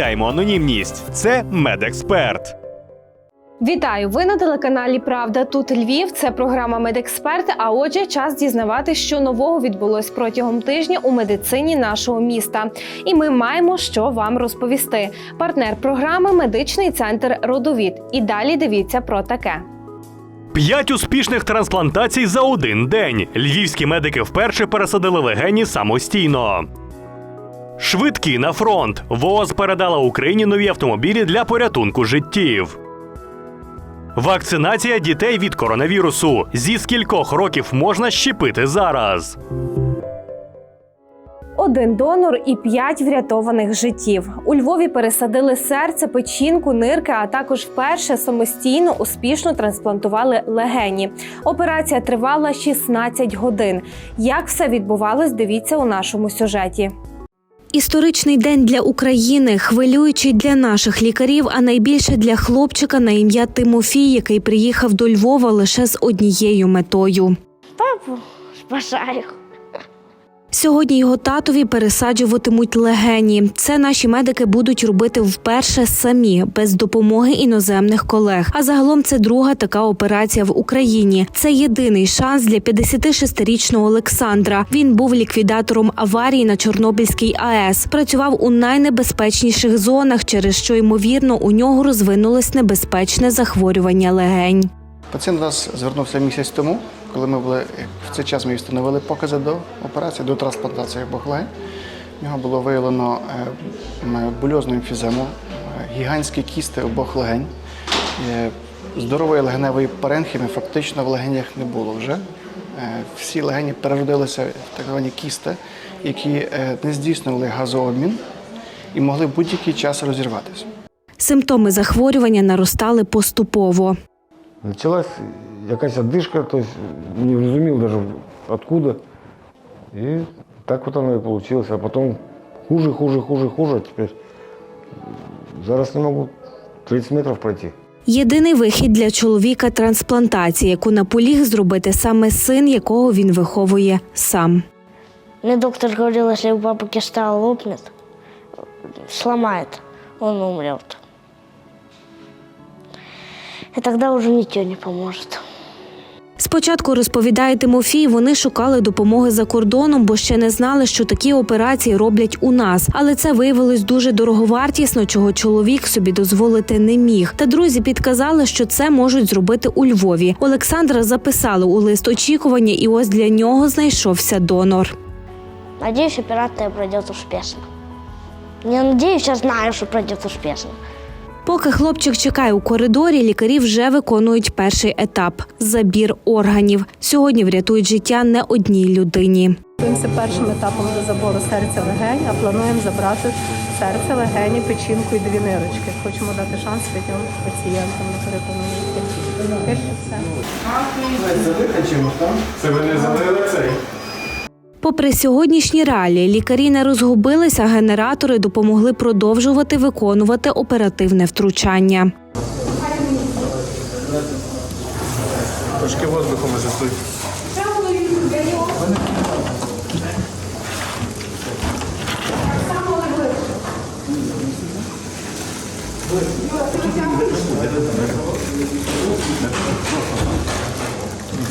анонімність. Це медексперт. Вітаю! Ви на телеканалі Правда тут Львів. Це програма Медексперт. А отже, час дізнавати, що нового відбулось протягом тижня у медицині нашого міста. І ми маємо що вам розповісти. Партнер програми медичний центр Родовід. І далі дивіться про таке. П'ять успішних трансплантацій за один день. Львівські медики вперше пересадили легені самостійно. Швидкі на фронт. ВООЗ передала Україні нові автомобілі для порятунку життів. Вакцинація дітей від коронавірусу. Зі скількох років можна щепити зараз. Один донор і п'ять врятованих життів. У Львові пересадили серце, печінку, нирки, а також вперше самостійно успішно трансплантували легені. Операція тривала 16 годин. Як все відбувалось, дивіться у нашому сюжеті. Історичний день для України, хвилюючий для наших лікарів, а найбільше для хлопчика на ім'я Тимофій, який приїхав до Львова лише з однією метою. Папу спасаю. Сьогодні його татові пересаджуватимуть легені. Це наші медики будуть робити вперше самі, без допомоги іноземних колег. А загалом це друга така операція в Україні. Це єдиний шанс для 56-річного Олександра. Він був ліквідатором аварії на Чорнобильській АЕС. Працював у найнебезпечніших зонах, через що ймовірно у нього розвинулось небезпечне захворювання легень. Пацієнт до нас звернувся місяць тому, коли ми були в цей час ми встановили покази до операції, до трансплантації обох. В нього було виявлено е, бульозну емфізему, е, гігантські кісти обох легень. Е, Здорової легеневої паренхіми фактично в легенях не було вже. Всі легені переродилися в так звані кісти, які не здійснювали газообмін і могли будь-який час розірватися. Симптоми захворювання наростали поступово. Началась якась одышка, то не разумел даже откуда. И так вот оно и получилось. А потом хуже, хуже, хуже, хуже. Теперь зараз не могу 30 метров пройти. Єдиний вихід для чоловіка трансплантація, яку наполіг зробити саме син, якого він виховує сам. Мне доктор говорил, если у папы киста лопнет, сломает, он умрет. И тогда уже ничего не поможет. Спочатку розповідає Тимофій, вони шукали допомоги за кордоном, бо ще не знали, що такі операції роблять у нас. Але це виявилось дуже дороговартісно, чого чоловік собі дозволити не міг. Та друзі підказали, що це можуть зробити у Львові. Олександра записали у лист очікування, і ось для нього знайшовся донор. Надеюсь, операция пройдет успешно. Не надеюсь, а знаю, что пройдет успешно. Поки хлопчик чекає у коридорі, лікарі вже виконують перший етап забір органів. Сьогодні врятують життя не одній людині. Готуємося першим етапом до забору серця легень, а плануємо забрати серце, легені, печінку і дві нирочки. Хочемо дати шанс п'ятьом пацієнтам на переконання. Поки що все. Попри сьогоднішні реалії, лікарі не розгубилися, генератори допомогли продовжувати виконувати оперативне втручання. Трошки воздуху може тут.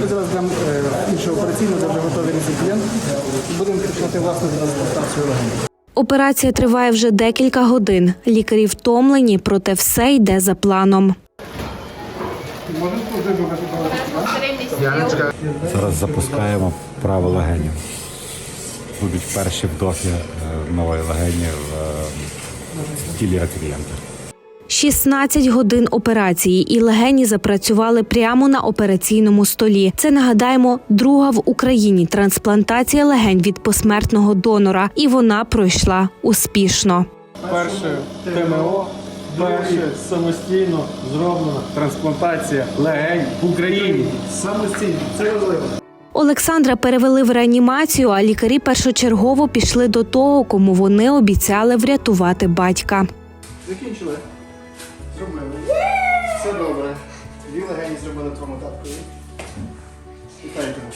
Ми зараз йдемо іншу операційну, де вже готовий реципієнт. Будемо починати власне трансплантацію легень. Операція триває вже декілька годин. Лікарі втомлені, проте все йде за планом. Зараз запускаємо право легенів. Будуть перші вдохи е, нової легені в е, тілі клієнта. 16 годин операції, і легені запрацювали прямо на операційному столі. Це нагадаємо друга в Україні трансплантація легень від посмертного донора, і вона пройшла успішно. Перше ТМО, перше самостійно зроблена трансплантація легень в Україні. Самостійно, це важливо. Олександра перевели в реанімацію, а лікарі першочергово пішли до того, кому вони обіцяли врятувати батька. Закінчили. Зробили. Все добре. Дві легені зробили твоєму таткові. Вітаю тебе.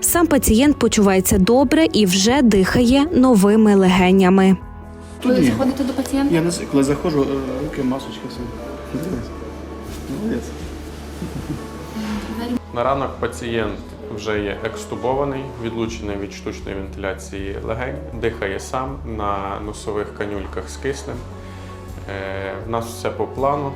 Сам пацієнт почувається добре і вже дихає новими легенями. Коли заходите до пацієнта? Я не с- коли заходжу, е, руки, масочка, все. Молодець. На ранок пацієнт вже є екстубований, відлучений від штучної вентиляції легень, дихає сам на носових канюльках з киснем. Е, В нас все по плану,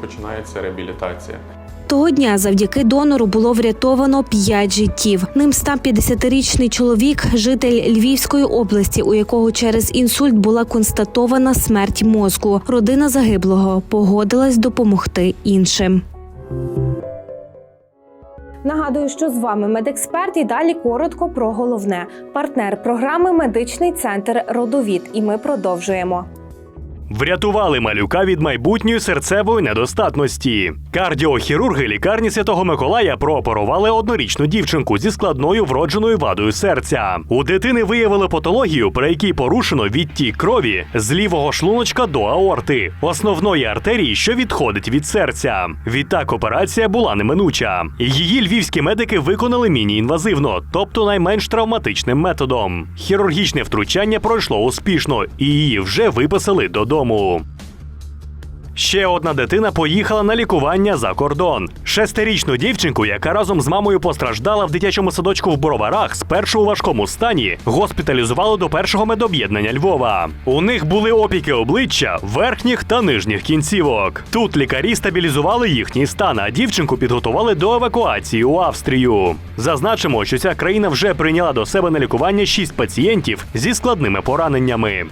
починається реабілітація. Того дня завдяки донору було врятовано 5 життів. Ним став 50-річний чоловік, житель Львівської області, у якого через інсульт була констатована смерть мозку. Родина загиблого погодилась допомогти іншим. Нагадую, що з вами медексперт і далі коротко про головне. Партнер програми Медичний центр Родовід. І ми продовжуємо. Врятували малюка від майбутньої серцевої недостатності. Кардіохірурги лікарні Святого Миколая прооперували однорічну дівчинку зі складною вродженою вадою серця. У дитини виявили патологію, при якій порушено відтік крові з лівого шлуночка до аорти, основної артерії, що відходить від серця. Відтак операція була неминуча. Її львівські медики виконали міні-інвазивно, тобто найменш травматичним методом. Хірургічне втручання пройшло успішно, і її вже виписали додому. Ще одна дитина поїхала на лікування за кордон. Шестирічну дівчинку, яка разом з мамою постраждала в дитячому садочку в Бороварах, спершу у важкому стані, госпіталізували до першого медоб'єднання Львова. У них були опіки обличчя, верхніх та нижніх кінцівок. Тут лікарі стабілізували їхній стан, а дівчинку підготували до евакуації у Австрію. Зазначимо, що ця країна вже прийняла до себе на лікування шість пацієнтів зі складними пораненнями.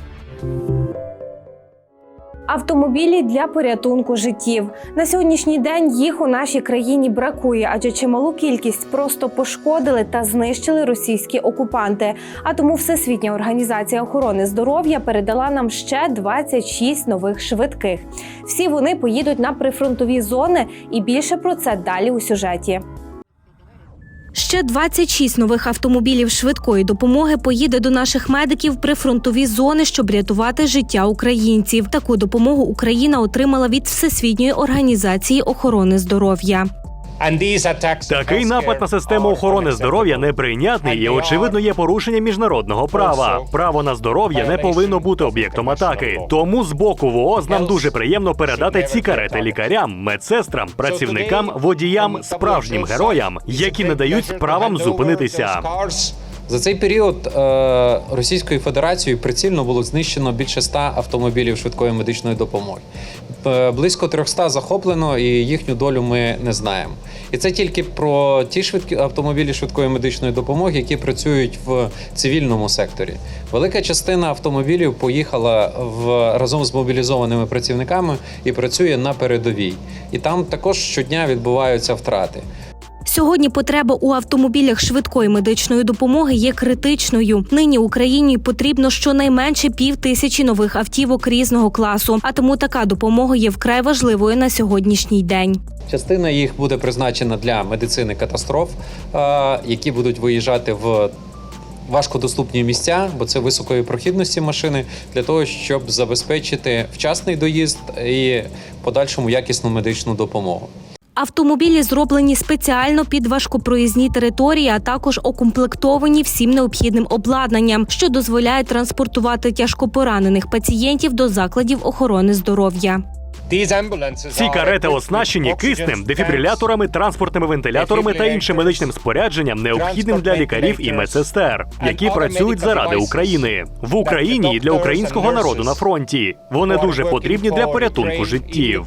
Автомобілі для порятунку життів на сьогоднішній день їх у нашій країні бракує, адже чималу кількість просто пошкодили та знищили російські окупанти. А тому Всесвітня організація охорони здоров'я передала нам ще 26 нових швидких. Всі вони поїдуть на прифронтові зони, і більше про це далі у сюжеті. Ще 26 нових автомобілів швидкої допомоги поїде до наших медиків при фронтові зони, щоб рятувати життя українців. Таку допомогу Україна отримала від Всесвітньої організації охорони здоров'я. Такий напад на систему охорони здоров'я неприйнятний і очевидно є порушення міжнародного права. Право на здоров'я не повинно бути об'єктом атаки. Тому з боку ВООЗ нам дуже приємно передати ці карети лікарям, медсестрам, працівникам, водіям, справжнім героям, які не дають справам зупинитися. За цей період е, Російською Федерацією прицільно було знищено більше 100 автомобілів швидкої медичної допомоги. Е, Близько 300 захоплено, і їхню долю ми не знаємо. І це тільки про ті швидкі автомобілі швидкої медичної допомоги, які працюють в цивільному секторі. Велика частина автомобілів поїхала в разом з мобілізованими працівниками і працює на передовій. І там також щодня відбуваються втрати. Сьогодні потреба у автомобілях швидкої медичної допомоги є критичною. Нині Україні потрібно щонайменше пів тисячі нових автівок різного класу. А тому така допомога є вкрай важливою на сьогоднішній день. Частина їх буде призначена для медицини катастроф, е, які будуть виїжджати в важкодоступні місця, бо це високої прохідності машини, для того, щоб забезпечити вчасний доїзд і подальшому якісну медичну допомогу. Автомобілі зроблені спеціально під важкопроїзні території, а також окомплектовані всім необхідним обладнанням, що дозволяє транспортувати тяжкопоранених пацієнтів до закладів охорони здоров'я. Ці карети оснащені киснем, дефібриляторами, транспортними вентиляторами та іншим медичним спорядженням, необхідним для лікарів і медсестер, які працюють заради України в Україні і для українського народу на фронті. Вони дуже потрібні для порятунку життів.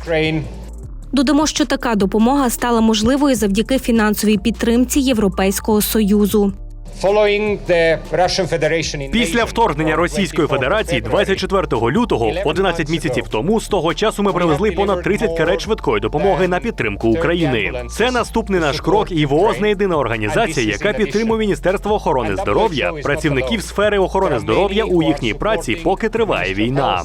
Додамо, що така допомога стала можливою завдяки фінансовій підтримці Європейського союзу. Після вторгнення Російської Федерації 24 лютого, 11 місяців тому, з того часу ми привезли понад 30 карет швидкої допомоги на підтримку України. Це наступний наш крок, і ВООЗ не єдина організація, яка підтримує Міністерство охорони здоров'я, працівників сфери охорони здоров'я у їхній праці, поки триває війна.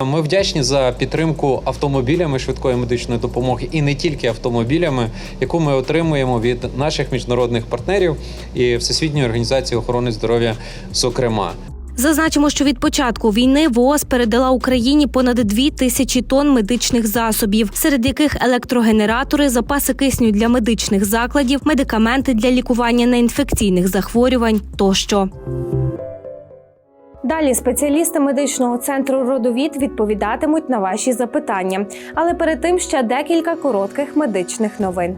Ми вдячні за підтримку автомобілями швидкої медичної допомоги і не тільки автомобілями, яку ми отримуємо від наших міжнародних партнерів і Всесвітньої організації охорони здоров'я, зокрема. Зазначимо, що від початку війни ВООЗ передала Україні понад дві тисячі тонн медичних засобів, серед яких електрогенератори, запаси кисню для медичних закладів, медикаменти для лікування неінфекційних захворювань тощо. Далі спеціалісти медичного центру родовід відповідатимуть на ваші запитання. Але перед тим ще декілька коротких медичних новин.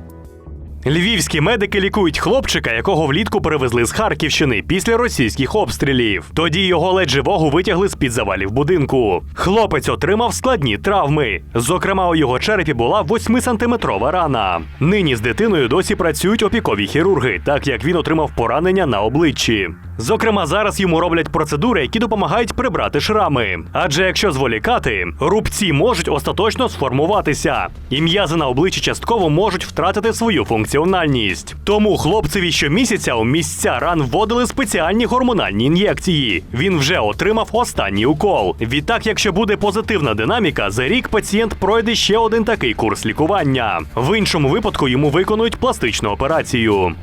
Львівські медики лікують хлопчика, якого влітку перевезли з Харківщини після російських обстрілів. Тоді його ледь живого витягли з під завалів будинку. Хлопець отримав складні травми. Зокрема, у його черепі була 8-сантиметрова рана. Нині з дитиною досі працюють опікові хірурги, так як він отримав поранення на обличчі. Зокрема, зараз йому роблять процедури, які допомагають прибрати шрами. Адже якщо зволікати, рубці можуть остаточно сформуватися, і м'язи на обличчі частково можуть втратити свою функціональність. Тому хлопцеві щомісяця у місця ран вводили спеціальні гормональні ін'єкції. Він вже отримав останній укол. Відтак, якщо буде позитивна динаміка, за рік пацієнт пройде ще один такий курс лікування. В іншому випадку йому виконують пластичну операцію.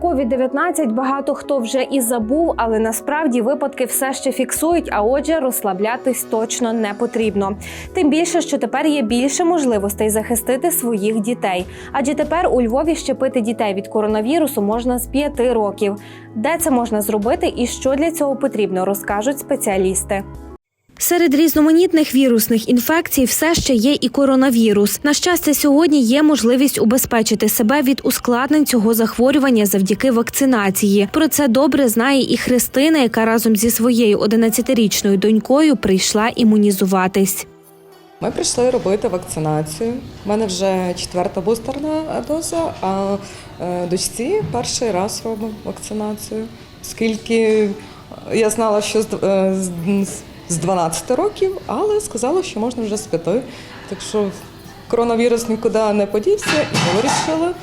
Про COVID-19 багато хто вже і забув, але насправді випадки все ще фіксують. А отже, розслаблятись точно не потрібно. Тим більше, що тепер є більше можливостей захистити своїх дітей. Адже тепер у Львові щепити дітей від коронавірусу можна з 5 років. Де це можна зробити і що для цього потрібно, розкажуть спеціалісти. Серед різноманітних вірусних інфекцій все ще є і коронавірус. На щастя, сьогодні є можливість убезпечити себе від ускладнень цього захворювання завдяки вакцинації. Про це добре знає і Христина, яка разом зі своєю 11-річною донькою прийшла імунізуватись. Ми прийшли робити вакцинацію. У мене вже четверта бустерна доза, а е, дочці перший раз робимо вакцинацію. Оскільки я знала, що з е, з- з 12 років, але сказала, що можна вже з 5. Так що коронавірус нікуди не подівся, і ми вирішили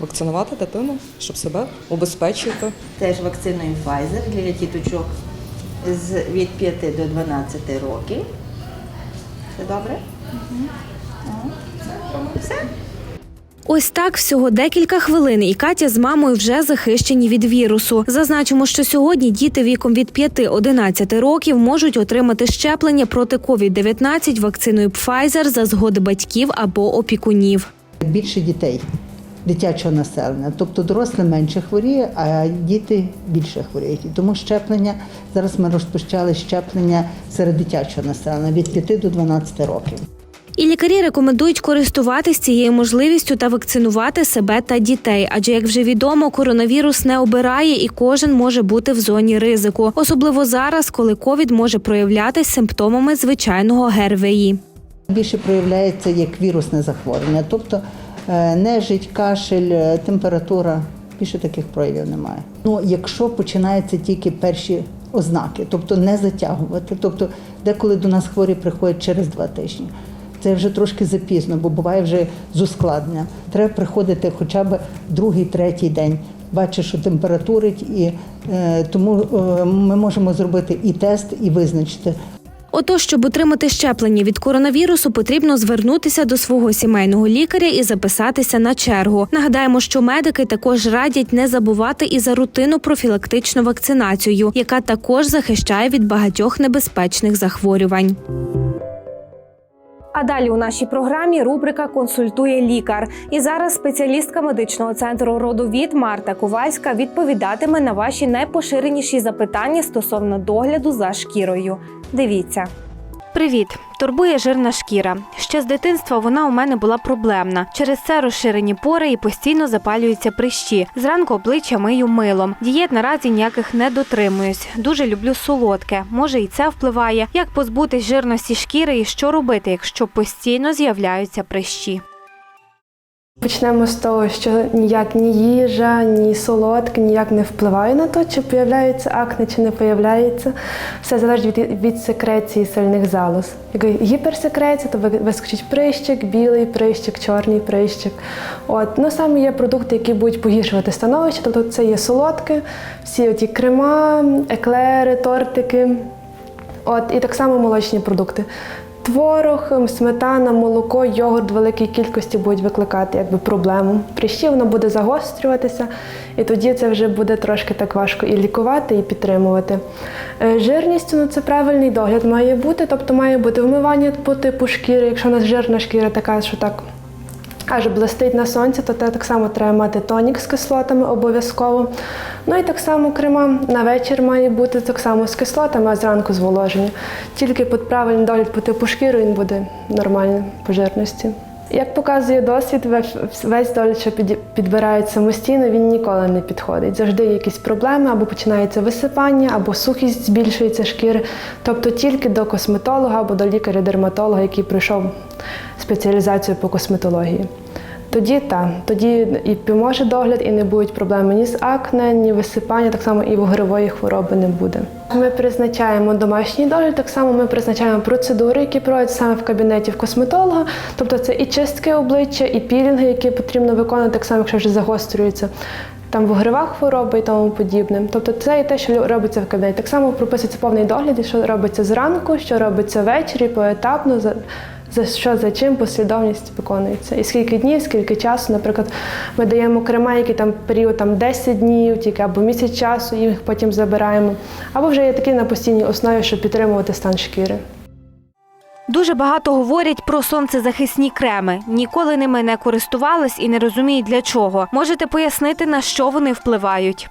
вакцинувати дитину, щоб себе убезпечити. Теж вакциною Pfizer для діточок з від 5 до 12 років. Все добре? Все. Ось так всього декілька хвилин, і Катя з мамою вже захищені від вірусу. Зазначимо, що сьогодні діти віком від 5-11 років можуть отримати щеплення проти COVID-19 вакциною Pfizer за згоди батьків або опікунів. більше дітей дитячого населення. Тобто дорослі менше хворіє, а діти більше хворіють. Тому щеплення зараз ми розпочали щеплення серед дитячого населення від 5 до 12 років. І лікарі рекомендують користуватись цією можливістю та вакцинувати себе та дітей. Адже, як вже відомо, коронавірус не обирає і кожен може бути в зоні ризику, особливо зараз, коли ковід може проявлятись симптомами звичайного ГРВІ. Більше проявляється як вірусне захворювання, тобто е, нежить, кашель, е, температура. Більше таких проявів немає. Ну, якщо починаються тільки перші ознаки, тобто не затягувати. Тобто, деколи до нас хворі приходять через два тижні. Це вже трошки запізно, бо буває вже з ускладнення. Треба приходити хоча б другий, третій день. Бачиш, що температурить, і е, тому е, ми можемо зробити і тест, і визначити, Отож, щоб отримати щеплення від коронавірусу, потрібно звернутися до свого сімейного лікаря і записатися на чергу. Нагадаємо, що медики також радять не забувати і за рутинну профілактичну вакцинацію, яка також захищає від багатьох небезпечних захворювань. А далі у нашій програмі рубрика Консультує лікар. І зараз спеціалістка медичного центру родовід Марта Ковальська відповідатиме на ваші найпоширеніші запитання стосовно догляду за шкірою. Дивіться. Привіт! Турбує жирна шкіра. Ще з дитинства вона у мене була проблемна. Через це розширені пори і постійно запалюються прищі. Зранку обличчя мию милом. Дієт наразі ніяких не дотримуюсь. Дуже люблю солодке. Може, і це впливає. Як позбутись жирності шкіри і що робити, якщо постійно з'являються прищі? Почнемо з того, що ніяк ні їжа, ні солодке ніяк не впливає на те, чи появляється акне, чи не появляється. Все залежить від, від секреції сильних залоз. Як гіперсекреція, то вискочить прищик, білий прищик, чорний прищик. От. Ну, саме є продукти, які будуть погіршувати становище, тобто це є солодке, всі оті крема, еклери, тортики. От, і так само молочні продукти. Творог, ем, сметана, молоко, йогурт в великій кількості будуть викликати якби, проблему. Прищі воно буде загострюватися, і тоді це вже буде трошки так важко і лікувати, і підтримувати. Е, Жирність ну, це правильний догляд має бути, тобто має бути вмивання по типу шкіри. Якщо у нас жирна шкіра така, що так аж блистить на сонці, то те так само треба мати тонік з кислотами обов'язково. Ну і так само крема на вечір має бути так само з кислотами, а зранку зволоження. Тільки під правильний догляд по типу шкіри він буде нормальний по жирності. Як показує досвід, весь- піді- підбирають самостійно, він ніколи не підходить. Завжди є якісь проблеми, або починається висипання, або сухість збільшується шкіри. Тобто тільки до косметолога або до лікаря-дерматолога, який пройшов спеціалізацію по косметології. Тоді так, тоді і поможе догляд, і не будуть проблеми ні з акне, ні висипання, так само і вугрової хвороби не буде. Ми призначаємо домашній догляд, так само ми призначаємо процедури, які проводять саме в кабінеті в косметолога. Тобто це і чистки обличчя, і пілінги, які потрібно виконувати, так само, якщо вже загострюється. Там вугрова хвороба і тому подібне. Тобто це і те, що робиться в кабінеті. Так само прописується повний догляд, і що робиться зранку, що робиться ввечері, поетапно, за, що за чим послідовність виконується. І скільки днів, скільки часу. Наприклад, ми даємо крема, які там період там 10 днів, тільки або місяць часу, і їх потім забираємо. Або вже є такі на постійній основі, щоб підтримувати стан шкіри. Дуже багато говорять про сонцезахисні креми. Ніколи ними не користувались і не розуміють для чого. Можете пояснити, на що вони впливають?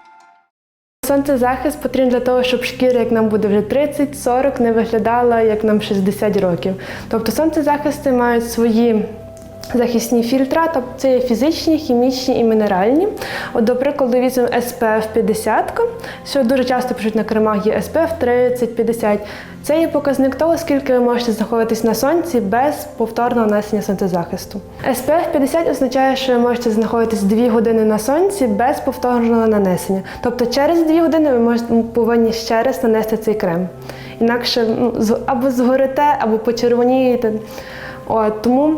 Сонцезахист потрібен для того, щоб шкіра, як нам буде вже 30-40, не виглядала як нам 60 років. Тобто сонцезахисти мають свої захисні фільтра, тобто це є фізичні, хімічні і мінеральні. От, до прикладу, візьмемо SPF 50, що дуже часто пишуть на кремах є SPF 30-50. Це є показник того, скільки ви можете знаходитись на сонці без повторного нанесення сонцезахисту. SPF 50 означає, що ви можете знаходитись 2 години на сонці без повторного нанесення. Тобто через 2 години ви можете, повинні ще раз нанести цей крем. Інакше ну, або згорите, або почервонієте. От, тому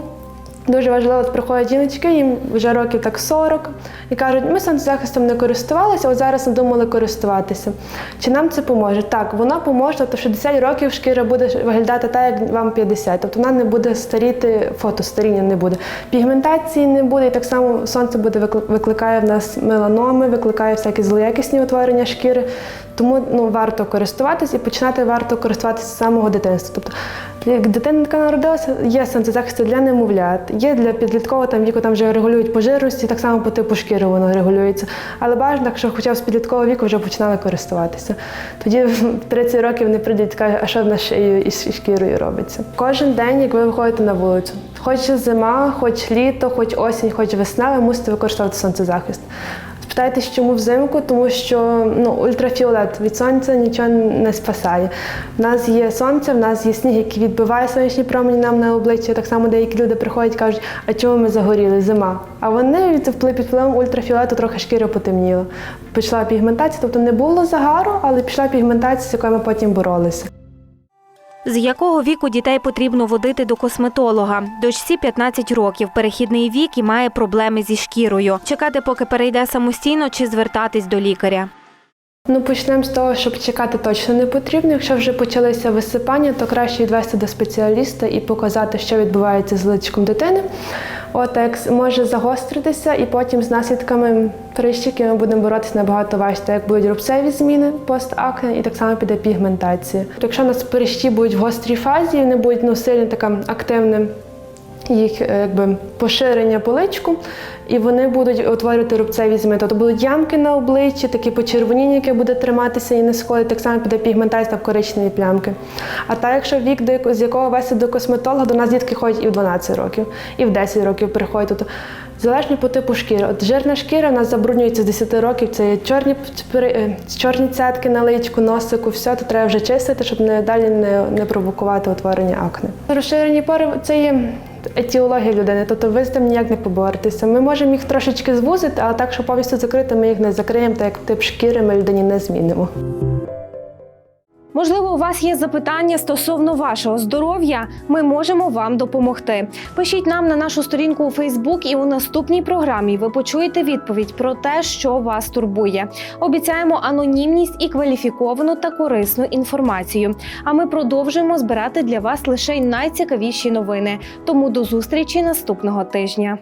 Дуже важливо, от приходять жіночки, їм вже років так 40, і кажуть, ми сонцезахистом не користувалися, от зараз надумали користуватися. Чи нам це поможе? Так, воно поможе, тобто 60 років шкіра буде виглядати так, як вам 50. Тобто вона не буде старіти, фотостаріння не буде. Пігментації не буде, і так само сонце буде викли- викликає в нас меланоми, викликає всякі злоякісні утворення шкіри. Тому ну, варто користуватись і починати варто користуватися з самого дитинства. Тобто, як дитинка народилася, є сонцезахисти для немовлят, є для підліткового там віку, там вже регулюють по жирності, так само по типу шкіри воно регулюється. Але бажано, якщо хоча б з підліткового віку вже починали користуватися. Тоді в 30 років не прийдуть і скажуть, а що в нас із шкірою робиться. Кожен день, як ви виходите на вулицю, хоч зима, хоч літо, хоч осінь, хоч весна, ви мусите використовувати сонцезахист. Спитайтесь, чому взимку, тому що ну, ультрафіолет від сонця нічого не спасає. В нас є сонце, в нас є сніг, який відбиває сонячні промені нам на обличчя. Так само деякі люди приходять і кажуть, а чому ми загоріли? Зима. А вони під впливом ультрафіолету трохи шкіра потемніла. Пішла пігментація, тобто не було загару, але пішла пігментація, з якою ми потім боролися. З якого віку дітей потрібно водити до косметолога? Дочці 15 років, перехідний вік і має проблеми зі шкірою. Чекати, поки перейде самостійно, чи звертатись до лікаря. Ну, почнемо з того, щоб чекати точно не потрібно. Якщо вже почалися висипання, то краще відвести до спеціаліста і показати, що відбувається з личком дитини. От як може загостритися, і потім з наслідками прищиків ми будемо боротися набагато важче, як будуть рубцеві зміни постакне, і так само піде пігментація. Якщо у нас прищі будуть в гострій фазі, вони будуть ну, сильно така активним їх е, якби поширення по личку, і вони будуть утворювати рубцеві зміни. Тобто будуть ямки на обличчі, такі почервоніння, яке буде триматися і не сходить, так само піде пігментація та коричневі плямки. А так, якщо вік, до з якого вести до косметолога, до нас дітки ходять і в 12 років, і в 10 років приходять. Тобто, залежно по типу шкіри. От жирна шкіра у нас забруднюється з 10 років. Це є чорні, е, чорні цятки на личку, носику, все, то треба вже чистити, щоб не далі не, не провокувати утворення акне. Розширені пори це є етіологія людини, тобто ви з тим ніяк не поборетеся. Ми можемо їх трошечки звузити, але так, що повністю закрити, ми їх не закриємо, так як тип шкіри ми людині не змінимо. Можливо, у вас є запитання стосовно вашого здоров'я. Ми можемо вам допомогти. Пишіть нам на нашу сторінку у Фейсбук, і у наступній програмі ви почуєте відповідь про те, що вас турбує. Обіцяємо анонімність і кваліфіковану та корисну інформацію. А ми продовжуємо збирати для вас лише найцікавіші новини. Тому до зустрічі наступного тижня.